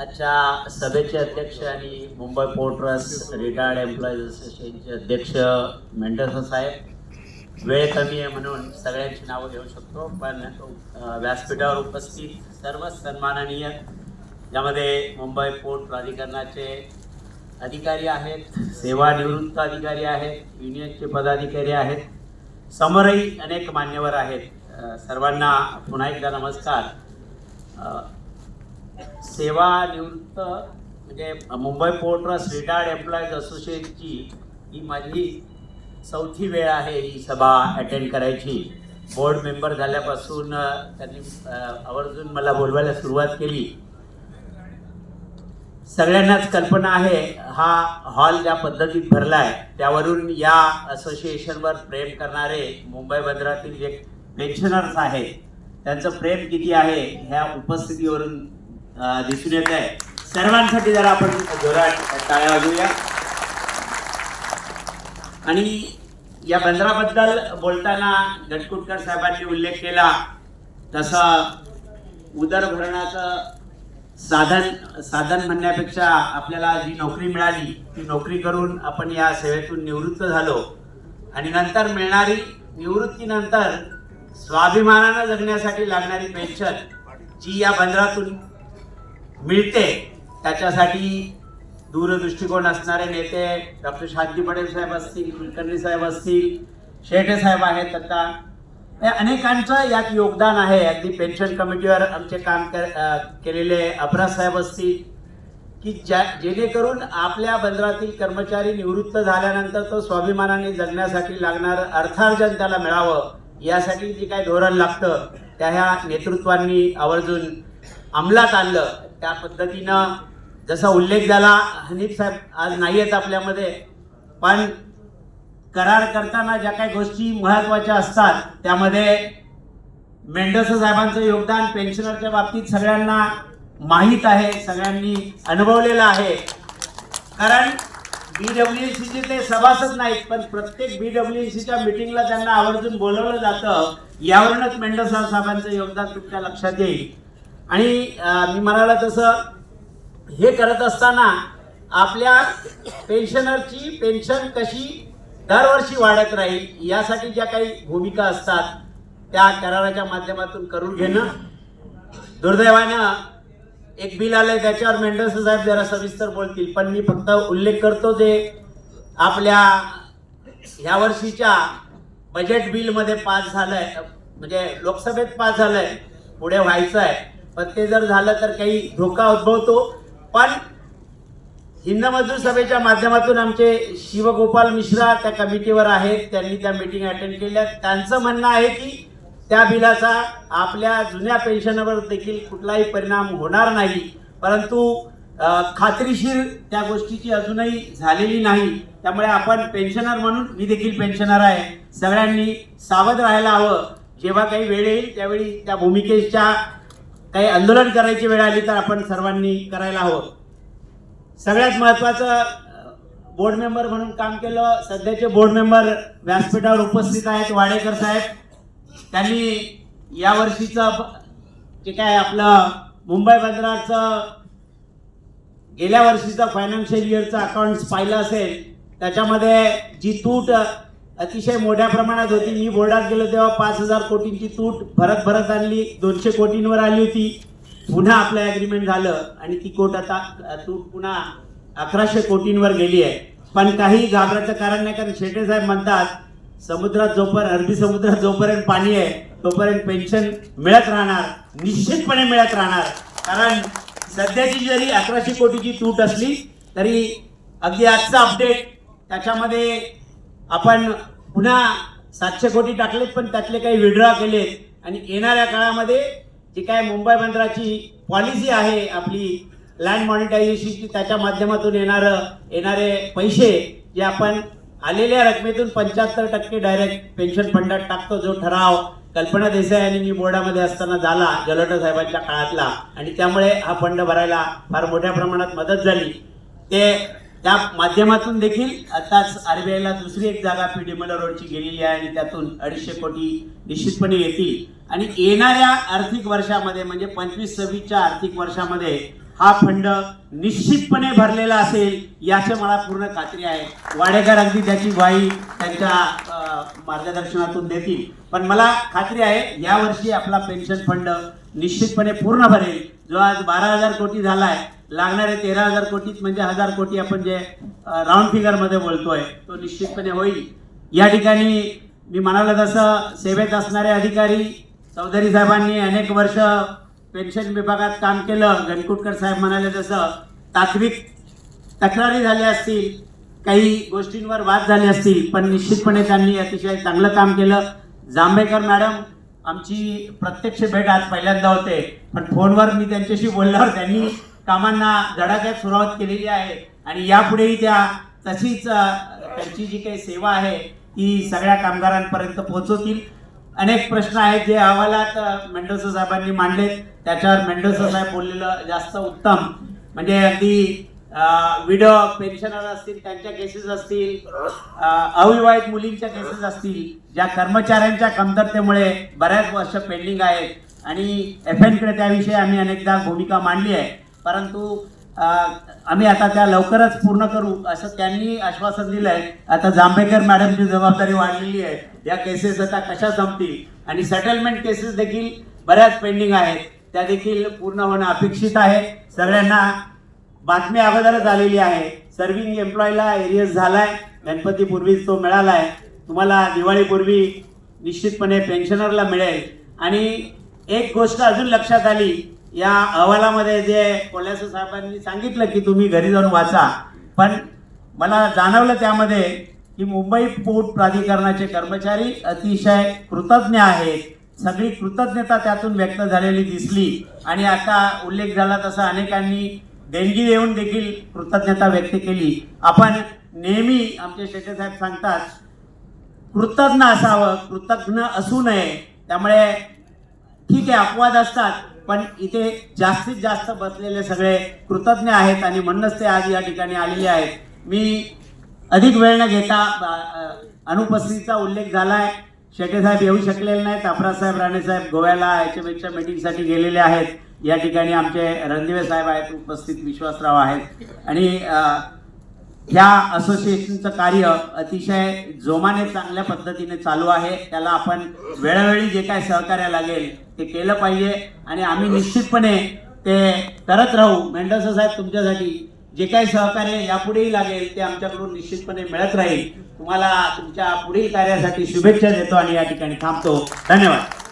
आजच्या सभेचे अध्यक्ष आणि Mumbai port trust retired employees असोसिएशनचे अध्यक्ष मेंढरकर साहेब. वेळ कमी आहे म्हणून सगळ्यांची नावं घेऊ शकतो पण व्यासपीठावर उपस्थित सर्व सन्माननीय ज्यामध्ये मुंबई पोर्ट प्राधिकरणाचे अधिकारी आहेत सेवानिवृत्त अधिकारी आहेत युनियनचे पदाधिकारी आहेत. समोरही अनेक मान्यवर आहेत. सर्वांना पुन्हा एकदा नमस्कार. सेवानिवृत्त म्हणजे Mumbai port trust retired employees असोसिएशनची ही माझी चौथी वेळ आहे ही सभा अटेंड करायची. बोर्ड मेंबर झाल्यापासून त्यांनी आवर्जून मला बोलवायला सुरुवात केली. सगळ्यांनाच कल्पना आहे हा हॉल ज्या पद्धतीत भरला आहे त्यावरून या असोसिएशनवर प्रेम करणारे मुंबई बंदरातील जे पेन्शनर्स आहेत त्यांचं प्रेम किती आहे ह्या उपस्थितीवरून दिसून येत आहे. सर्वांसाठी जरा आपण जोरात टाळ्या वाजूया आणि या बंदराबद्दल बोलताना गटकुटकर साहेबांनी उल्लेख केला तसा उदरभरणाचं साधन साधन म्हणण्यापेक्षा आपल्याला जी नोकरी मिळाली ती नोकरी करून आपण या सेवेतून निवृत्त झालो. आणि नंतर मिळणारी निवृत्तीनंतर स्वाभिमानानं जगण्यासाठी लागणारी पेन्शन जी या बंदरातून मिळते. त्याच्यासाठी दूरदृष्टिकोन असणारे नेते डॉक्टर शांती पटेल साहेब असतील कुलकर्णी साहेब असतील शेटे साहेब आहेत आता. या अनेकांचं यात योगदान आहे. अगदी पेन्शन कमिटीवर आमचे काम कर केलेले अपराध साहेब असतील की ज्या जेणेकरून आपल्या बंदरातील कर्मचारी निवृत्त झाल्यानंतर तो स्वाभिमानाने जगण्यासाठी लागणारं अर्थार्जन त्याला मिळावं यासाठी जे काही धोरण लागतं त्या ह्या नेतृत्वांनी आवर्जून अंमलात आणलं. त्या पद्धतीनं जसा उल्लेख झाला हनीफ साहेब आज नाही आहेत आपल्यामध्ये पण करार करताना ज्या काही गोष्टी महत्त्वाच्या असतात त्यामध्ये मेंढस साहेबांचं योगदान पेन्शनरच्या बाबतीत सगळ्यांना माहीत आहे सगळ्यांनी अनुभवलेलं आहे. कारण बी डब्ल्यू सीचे ते सभासद नाहीत पण प्रत्येक बी डब्ल्यू सीच्या मिटिंगला त्यांना आवर्जून बोलवलं जातं. यावरूनच मेंढस साहेबांचं योगदान तुमच्या लक्षात येईल. आणि मी म्हणाला तसं हे करत असताना आपल्या पेन्शनरची पेन्शन कशी दरवर्षी वाढत राहील यासाठी ज्या काही भूमिका असतात त्या कराराच्या माध्यमातून करून घेणं. दुर्दैवानं एक बिल आलंय त्याच्यावर मेंढस साहेब जरा सविस्तर बोलतील पण मी फक्त उल्लेख करतो जे आपल्या ह्या वर्षीच्या बजेट बिलमध्ये पास झालंय म्हणजे लोकसभेत पास झालंय पुढे व्हायचं आहे पण ते जर झालं तर काही धोका उद्भवतो. पण हिंद मजदूर सभेच्या माध्यमातून आमचे शिवगोपाल मिश्रा त्या कमिटीवर आहेत. त्यांनी त्या मीटिंग अटेंड केल्या. त्यांचं म्हणणं आहे की त्या बिलाचा आपल्या जुन्या पेन्शनवर देखील कुठलाही परिणाम होणार नाही. परंतु खात्रीशीर त्या गोष्टीची अजूनही झालेली नाही. त्यामुळे आपण पेन्शनर म्हणून मी देखील पेन्शनर आहे. सगळ्यांनी सावध राहायला हवं. जेव्हा काही वेळ येईल त्यावेळी त्या भूमिकेच्या काही आंदोलन करायची वेळ आली तर आपण सर्वांनी करायला हवं. सगळ्यात महत्वाचं बोर्ड मेंबर म्हणून काम केलं. सध्याचे बोर्ड मेंबर व्यासपीठावर उपस्थित आहेत वाडेकर साहेब. त्यांनी या वर्षीचं जे काय आपलं मुंबई बंदराचं गेल्या वर्षीचं फायनान्शियल इयरचं अकाउंट्स पाहिलं असेल त्याच्यामध्ये जी तूट अतिशय मोठ्या प्रमाणात होती. मी बोर्डात गेलो तेव्हा पाच हजार कोटींची तूट भरत भरत आणली. दोनशे कोटींवर आली होती. पुन्हा आपलं ॲग्रीमेंट झालं आणि ती कोट आता तूट पुन्हा अकराशे कोटींवर गेली आहे. पण काही घाबरायचं कारण नाही कारण शेटे साहेब म्हणतात समुद्रात जोपर्यंत अरबी समुद्रात जोपर्यंत पाणी आहे तोपर्यंत पेन्शन मिळत राहणार निश्चितपणे मिळत राहणार. कारण सध्याची जरी अकराशे कोटीची तूट असली तरी अगदी आजचं अपडेट त्याच्यामध्ये आपण पुन्हा सातशे कोटी टाकलेत पण त्यातले काही विड्रॉ केलेत. आणि येणाऱ्या काळामध्ये जी काय मुंबई बंदराची पॉलिसी आहे आपली लँड मॉनिटायझेशनची त्याच्या माध्यमातून येणारं येणारे पैसे जे आपण आलेल्या रकमेतून पंच्याहत्तर टक्के डायरेक्ट पेन्शन फंडात टाकतो जो ठराव कल्पना देसाई आणि मी बोर्डामध्ये असताना झाला जलोटा साहेबांच्या काळातला. आणि त्यामुळे हा फंड भरायला फार मोठ्या प्रमाणात मदत झाली. ते त्या माध्यमातून देखील आताच आरबीआयला दुसरी एक जागा पी डी रोडची गेलेली आहे आणि त्यातून अडीचशे कोटी निश्चितपणे येतील. आणि येणाऱ्या आर्थिक वर्षामध्ये म्हणजे पंचवीस सव्वीसच्या आर्थिक वर्षामध्ये हा फंड निश्चितपणे भरलेला असेल याची मला पूर्ण खात्री आहे. वाडेकर अगदी त्याची ग्वाही त्यांच्या मार्गदर्शनातून देतील. पण मला खात्री आहे यावर्षी आपला पेन्शन फंड निश्चितपणे पूर्ण भरेल. जो आज बारा हजार कोटी झाला आहे लागणारे तेरा हजार कोटीत म्हणजे हजार कोटी आपण जे राऊंड फिगरमध्ये बोलतोय तो निश्चितपणे होईल. या ठिकाणी मी म्हणालो तसं सेवेत असणारे अधिकारी चौधरी साहेबांनी अनेक वर्ष पेन्शन विभागात काम केलं. गणकुटकर साहेब म्हणाले तसं तात्विक तक्रारी झाल्या असतील काही गोष्टींवर वाद झाले असतील पण निश्चितपणे त्यांनी अतिशय चांगलं काम केलं. जांभेकर मॅडम आमची प्रत्यक्ष भेट आज पहिल्यांदा होते पण फोनवर मी त्यांच्याशी बोलल्यावर त्यांनी कामांना धडाक्यात सुरुवात केलेली आहे. आणि यापुढेही त्या तशीच त्यांची जी काही सेवा आहे ती सगळ्या कामगारांपर्यंत पोहोचवतील. अनेक प्रश्न आहेत जे अहवालात मेंडोसा साहेबांनी मांडले त्याच्यावर मेंडोसा साहेब बोललेलं जास्त उत्तम. म्हणजे अगदी विडो पेन्शनर असतील त्यांच्या केसेस असतील अविवाहित मुलींच्या केसेस असतील ज्या कर्मचाऱ्यांच्या कमतरतेमुळे बऱ्याच वर्ष पेंडिंग आहेत. आणि एफ एनकडे त्याविषयी आम्ही अनेकदा भूमिका मांडली आहे. परंतु आम्ही आता त्या लवकरच पूर्ण करू असं त्यांनी आश्वासन दिलं आहे आता जांभेकर मॅडमची जबाबदारी वाढलेली आहे. या केसेस आता कशा संपतील? आणि सेटलमेंट केसेस देखील बऱ्याच पेंडिंग आहेत. त्या देखील पूर्ण होणं अपेक्षित आहे. सगळ्यांना बातमी अगोदरच आलेली आहे. सर्व्हिंग एम्प्लॉयला एरियस झालाय. गणपतीपूर्वीच तो मिळाला आहे तुम्हाला दिवाळीपूर्वी निश्चितपणे पेन्शनरला मिळेल. आणि एक गोष्ट अजून लक्षात आली. या अहवालामध्ये जे कोल्हासे साहेबांनी सांगितलं की तुम्ही घरी जाऊन वाचा पण मला जाणवलं त्यामध्ये की मुंबई पोर्ट प्राधिकरणाचे कर्मचारी अतिशय कृतज्ञ आहेत. सगळी कृतज्ञता त्यातून व्यक्त झालेली दिसली. आणि आता उल्लेख झाला तसा अनेकांनी देणगी देऊन देखील कृतज्ञता व्यक्त केली. आपण नेहमी आमचे शेटे साहेब सांगतात कृतज्ञ असावं कृतज्ञ असू नये. त्यामुळे ठीक आहे अपवाद असतात पण इथे जास्तीत जास्त बसलेले सगळे कृतज्ञ आहेत आणि म्हणूनच ते आज या ठिकाणी आलेले आहेत. मी अधिक वेळ न घेता अनुपस्थितीचा उल्लेख झालाय. शेटे साहेब येऊ शकलेले नाहीत. अपराज साहेब राणे साहेब गोव्याला याच्यापेक्षा मीटिंगसाठी गेलेले आहेत. या ठिकाणी आमचे रणदिवे साहेब आहेत उपस्थित विश्वासराव आहेत. आणि ह्या असोसिएशनचं कार्य अतिशय जोमाने चांगल्या पद्धतीने चालू आहे. त्याला आपण वेळोवेळी जे काय सहकार्य लागेल ते केलं पाहिजे आणि आम्ही निश्चितपणे ते करत राहू. मेंढस साहेब तुमच्यासाठी जे काही सहकार्य यापुढेही लागेल ते आमच्याकडून निश्चितपणे मिळत राहील. तुम्हाला तुमच्या पुढील कार्यासाठी शुभेच्छा देतो आणि या ठिकाणी थांबतो. धन्यवाद.